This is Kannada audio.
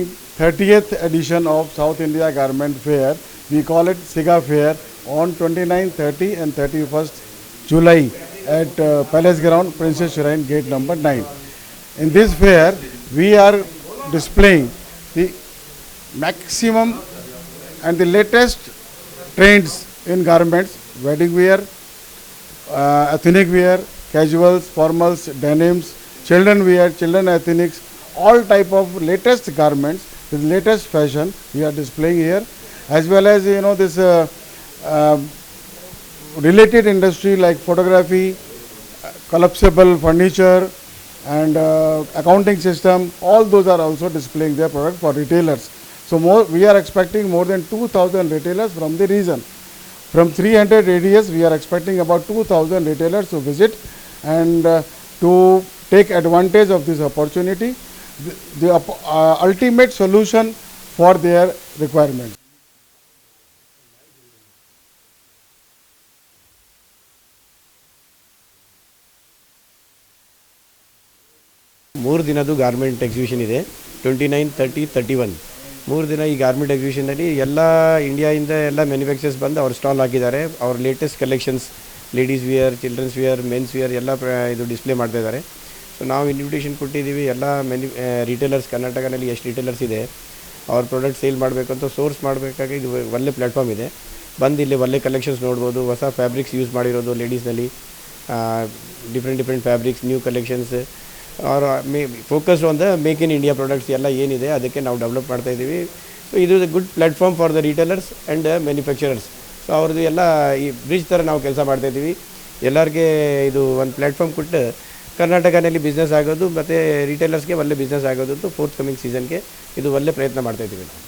30th edition of South India Garment Fair. We call it SIGA Fair on 29, 30 and 31st July at uh, Palace Ground, Princess Shrine, gate number 9. In this fair, we are displaying the maximum and the latest trends in garments, wedding wear, uh, ethnic wear, casuals, formals, denims, children wear, children ethnics, all type of latest garments with latest fashion we are displaying here, as well as you know this uh, uh, related industry like photography, uh, collapsible furniture, and uh, accounting system. All those are also displaying their product for retailers. So more, we are expecting more than 2,000 retailers from the region. From 300 radius, we are expecting about 2,000 retailers to visit and uh, to take advantage of this opportunity, the, the uh, ultimate solution for their requirement. ಮೂರು ದಿನದ್ದು ಗಾರ್ಮೆಂಟ್ ಎಕ್ಸಿಬಿಷನ್ ಇದೆ twenty nine thirty thirty one ಮೂರು ದಿನ ಈ ಗಾರ್ಮೆಂಟ್ ಎಕ್ಸಿಬಿಷನಲ್ಲಿ ಎಲ್ಲ ಇಂಡಿಯಾಯಿಂದ ಎಲ್ಲ ಮ್ಯಾನುಫ್ಯಾಕ್ಚರ್ಸ್ ಬಂದು ಅವ್ರು ಸ್ಟಾಲ್ ಹಾಕಿದ್ದಾರೆ. ಅವ್ರ latest collections ladies wear children's wear men's wear ಎಲ್ಲ ಇದು ಡಿಸ್ಪ್ಲೇ ಮಾಡ್ತಾ ಇದ್ದಾರೆ. ಸೊ ನಾವು ಇನ್ವಿಟೇಷನ್ ಕೊಟ್ಟಿದ್ದೀವಿ. ಎಲ್ಲ ಮೆನಿ ರಿಟೇಲರ್ಸ್ ಕರ್ನಾಟಕದಲ್ಲಿ ಎಷ್ಟು ರಿಟೇಲರ್ಸ್ ಇದೆ, ಅವ್ರ ಪ್ರಾಡಕ್ಟ್ ಸೇಲ್ ಮಾಡಬೇಕಂತ ಸೋರ್ಸ್ ಮಾಡಬೇಕಾಗಿ ಇದು ಒಳ್ಳೆ ಪ್ಲ್ಯಾಟ್ಫಾರ್ಮ್ ಇದೆ. ಬಂದು ಇಲ್ಲಿ ಒಳ್ಳೆ ಕಲೆಕ್ಷನ್ಸ್ ನೋಡ್ಬೋದು. ಹೊಸ ಫ್ಯಾಬ್ರಿಕ್ಸ್ ಯೂಸ್ ಮಾಡಿರೋದು ಲೇಡೀಸ್ನಲ್ಲಿ different different fabrics new collections ಅವ್ರ May focus on the make in India products ಎಲ್ಲ ಏನಿದೆ, ಅದಕ್ಕೆ ನಾವು ಡೆವಲಪ್ ಮಾಡ್ತಾ ಇದ್ದೀವಿ. ಸೊ ಇದು good platform for the retailers and manufacturers so ಅವ್ರದ್ದು ಎಲ್ಲ ಈ ಬ್ರಿಡ್ಜ್ ಥರ ನಾವು ಕೆಲಸ ಮಾಡ್ತಾ ಇದ್ದೀವಿ. ಎಲ್ಲರಿಗೆ ಇದು ಒಂದು ಪ್ಲ್ಯಾಟ್ಫಾರ್ಮ್ ಕೊಟ್ಟು ಕರ್ನಾಟಕದಲ್ಲಿ ಬಿಸ್ನೆಸ್ ಆಗೋದು ಮತ್ತು ರಿಟೇಲರ್ಸ್ಗೆ ಒಳ್ಳೆ ಬಿಸ್ನೆಸ್ ಆಗೋದು ಫೋರ್ತ್ ಕಮಿಂಗ್ ಸೀಸನ್ಗೆ ಇದು ಒಳ್ಳೆ ಪ್ರಯತ್ನ ಮಾಡ್ತಾ ಇದ್ದೀವಿ ನಾವು.